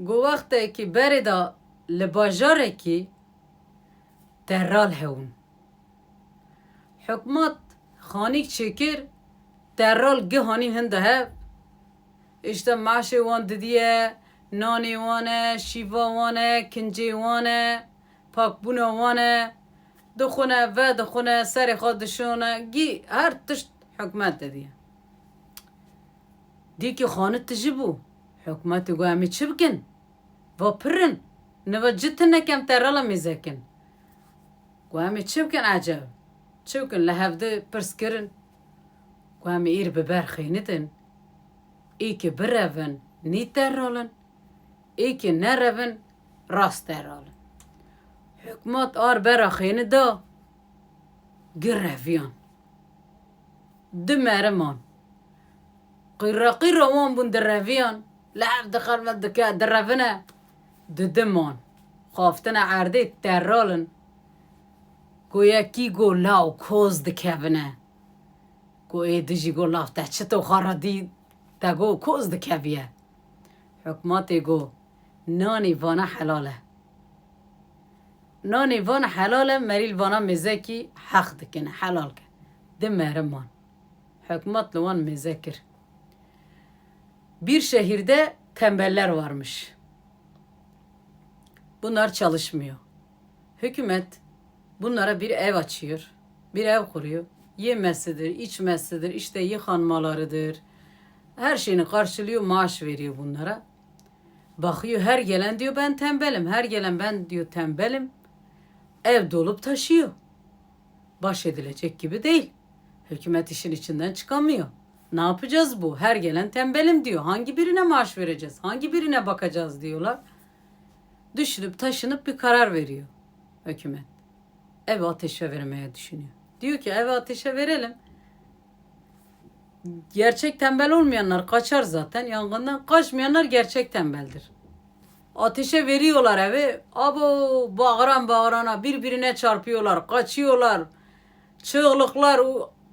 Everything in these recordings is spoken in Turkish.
Go vakti beri da li bajarekî terral hewin. Hikûmet xanîk çêkir terral gihanîn hin de hev. İşte maaşê wan e, şîva wan e, kincê wan e, pakbûna wan e. Dixune ve dixune serê xwe dişone gî her tişt hikûmet didiye. Dîkî xanit tijî bû. Hikûmetê got em ê çi bikin? Va pirin. Neva citin nekem terala mêzekin. Got em ê çi bikin eceb? Çi bikin li hevdê pirs kirin? Got em ê îr bi ber xînitin. Îkî birevin nî teralin. Îkî nerevin rast teralin. Hikûmet ar bera xênî da gir reviyan. Di meriman. Qîra qîra wan bûn di reviyan. Li hev dixelme dike direvine. Di diman. Xaftina erdê teralin. Goyekî got law koz dikevine. Got ê dijî got lav te çi to xara dî te got koz dikeviye. Bir şehirde tembeller varmış. Bunlar çalışmıyor. Hükümet bunlara bir ev açıyor. Bir ev kuruyor. Yemesidir, içmesidir, işte yıkanmalarıdır. Her şeyini karşılıyor, maaş veriyor bunlara. Bakıyor her gelen diyor ben tembelim. Her gelen ben diyor tembelim. Ev dolup taşıyor. Baş edilecek gibi değil. Hükümet işin içinden çıkamıyor. Ne yapacağız bu? Her gelen tembelim diyor. Hangi birine maaş vereceğiz? Hangi birine bakacağız diyorlar. Düşünüp taşınıp bir karar veriyor hükümet. Evi ateşe vermeye düşünüyor. Diyor ki evi ateşe verelim. Gerçek tembel olmayanlar kaçar zaten yangından. Kaçmayanlar gerçek tembeldir. Ateşe veriyorlar evi. Abo bağıran bağırana birbirine çarpıyorlar. Kaçıyorlar. Çığlıklar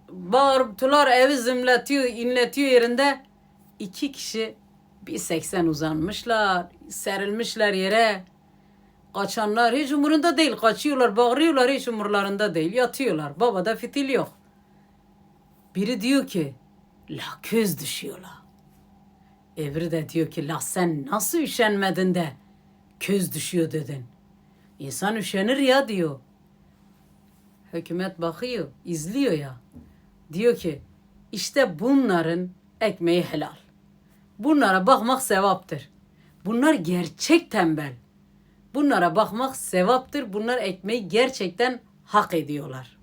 bağırtılar evi zimletiyor, inletiyor yerinde. İki kişi bir seksen uzanmışlar. Serilmişler yere. Kaçanlar hiç umurunda değil. Kaçıyorlar, bağırıyorlar hiç umurlarında değil. Yatıyorlar. Babada fitil yok. Biri diyor ki la köz düşüyor la. Öbürü de diyor ki la sen nasıl üşenmedin de köz düşüyor dedin. İnsan üşenir ya diyor. Hükümet bakıyor, izliyor ya. Diyor ki işte bunların ekmeği helal. Bunlara bakmak sevaptır. Bunlar gerçek tembel. Bunlara bakmak sevaptır. Bunlar ekmeği gerçekten hak ediyorlar.